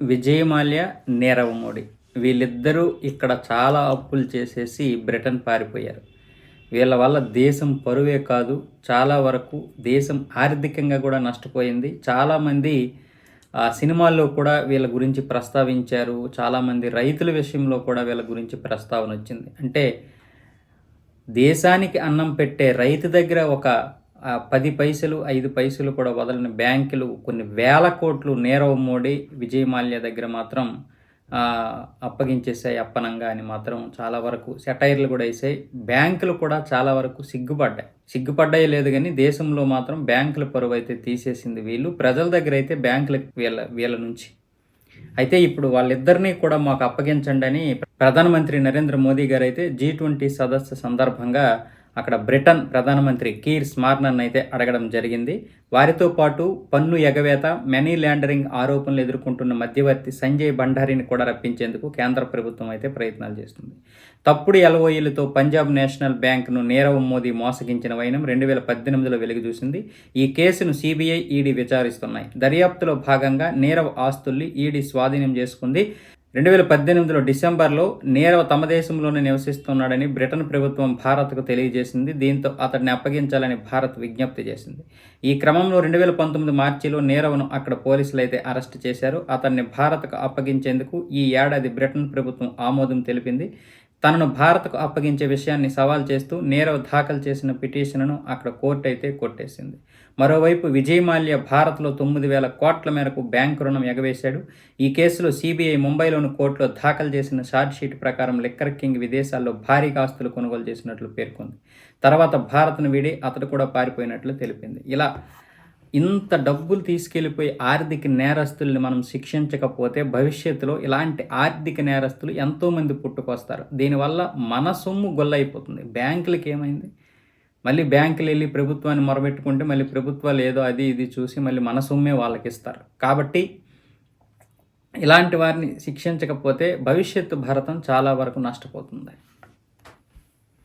విజయమాల్య నీరవ్ మోడీ. వీళ్ళిద్దరూ ఇక్కడ చాలా అప్పులు చేసేసి బ్రిటన్ పారిపోయారు. వీళ్ళ వల్ల దేశం పరువే కాదు చాలా వరకు దేశం ఆర్థికంగా కూడా నష్టపోయింది. చాలామంది ఆ సినిమాల్లో కూడా వీళ్ళ గురించి ప్రస్తావించారు. చాలామంది రైతుల విషయంలో కూడా వీళ్ళ గురించి ప్రస్తావన వచ్చింది. అంటే దేశానికి అన్నం పెట్టే రైతు దగ్గర ఒక పది పైసలు ఐదు పైసలు కూడా వదలని బ్యాంకులు కొన్ని వేల కోట్లు నీరవ్ మోడీ విజయ్ మాల్యా దగ్గర మాత్రం అప్పగించేసాయి అప్పనంగా అని మాత్రం చాలా వరకు సెటైర్లు కూడా వేసాయి. బ్యాంకులు కూడా చాలా వరకు సిగ్గుపడ్డాయి. సిగ్గుపడ్డాయి లేదు కానీ దేశంలో మాత్రం బ్యాంకుల పరువు అయితే తీసేసింది వీళ్ళు. ప్రజల దగ్గర అయితే బ్యాంకులకు వీళ్ళ వీళ్ళ నుంచి. అయితే ఇప్పుడు వాళ్ళిద్దరినీ కూడా మాకు అప్పగించండి అని ప్రధానమంత్రి నరేంద్ర మోదీ గారు అయితే జీ ట్వంటీ సదస్సు సందర్భంగా అక్కడ బ్రిటన్ ప్రధానమంత్రి కీర్ స్మార్నన్ అయితే అడగడం జరిగింది. వారితో పాటు పన్ను ఎగవేత మనీ ల్యాండరింగ్ ఆరోపణలు ఎదుర్కొంటున్న మధ్యవర్తి సంజయ్ భండారీని కూడా రప్పించేందుకు కేంద్ర ప్రభుత్వం అయితే ప్రయత్నాలు చేస్తుంది. తప్పుడు ఎల్ఓఈలతో పంజాబ్ నేషనల్ బ్యాంక్ను నీరవ్ మోదీ మోసగించిన వైనం రెండు వేల పద్దెనిమిదిలో వెలుగు చూసింది ఈ కేసును సిబిఐ ఈడీ విచారిస్తున్నాయి. దర్యాప్తులో భాగంగా నీరవ్ ఆస్తుల్ని ఈడీ స్వాధీనం చేసుకుంది. రెండు వేల పద్దెనిమిదిలో డిసెంబర్లో నీరవ్ తమ దేశంలోనే నివసిస్తున్నాడని బ్రిటన్ ప్రభుత్వం భారత్కు తెలియజేసింది. దీంతో అతడిని అప్పగించాలని భారత్ విజ్ఞప్తి చేసింది. ఈ క్రమంలో రెండు వేల పంతొమ్మిది మార్చిలో నీరవ్ను అక్కడ పోలీసులు అయితే అరెస్ట్ చేశారు. అతన్ని భారత్కు అప్పగించేందుకు ఈ ఏడాది బ్రిటన్ ప్రభుత్వం ఆమోదం తెలిపింది. తనను భారత్కు అప్పగించే విషయాన్ని సవాల్ చేస్తూ నీరవ్ దాఖలు చేసిన పిటిషన్ను అక్కడ కోర్టు అయితే కొట్టేసింది. మరోవైపు విజయ్ మాల్యా భారత్లో తొమ్మిది వేల కోట్ల మేరకు బ్యాంకు రుణం ఎగవేశాడు. ఈ కేసులో సిబిఐ ముంబైలోని కోర్టులో దాఖలు చేసిన ఛార్జ్షీట్ ప్రకారం లిక్కర్ కింగ్ విదేశాల్లో భారీగా ఆస్తులు కొనుగోలు చేసినట్లు పేర్కొంది. తర్వాత భారత్ను వీడి అతడు కూడా పారిపోయినట్లు తెలిపింది. ఇలా ఇంత డబ్బులు తీసుకెళ్ళిపోయి ఆర్థిక నేరస్తుల్ని మనం శిక్షించకపోతే భవిష్యత్తులో ఇలాంటి ఆర్థిక నేరస్తులు ఎంతోమంది పుట్టుకొస్తారు. దీనివల్ల మన సొమ్ము గొల్లైపోతుంది. బ్యాంకులకి ఏమైంది? మళ్ళీ బ్యాంకులు వెళ్ళి ప్రభుత్వాన్ని మొరబెట్టుకుంటే మళ్ళీ ప్రభుత్వాలు ఏదో అది ఇది చూసి మళ్ళీ మన సొమ్మే వాళ్ళకి ఇస్తారు కాబట్టి ఇలాంటి వారిని శిక్షించకపోతే భవిష్యత్తు భారతం చాలా వరకు నష్టపోతుంది.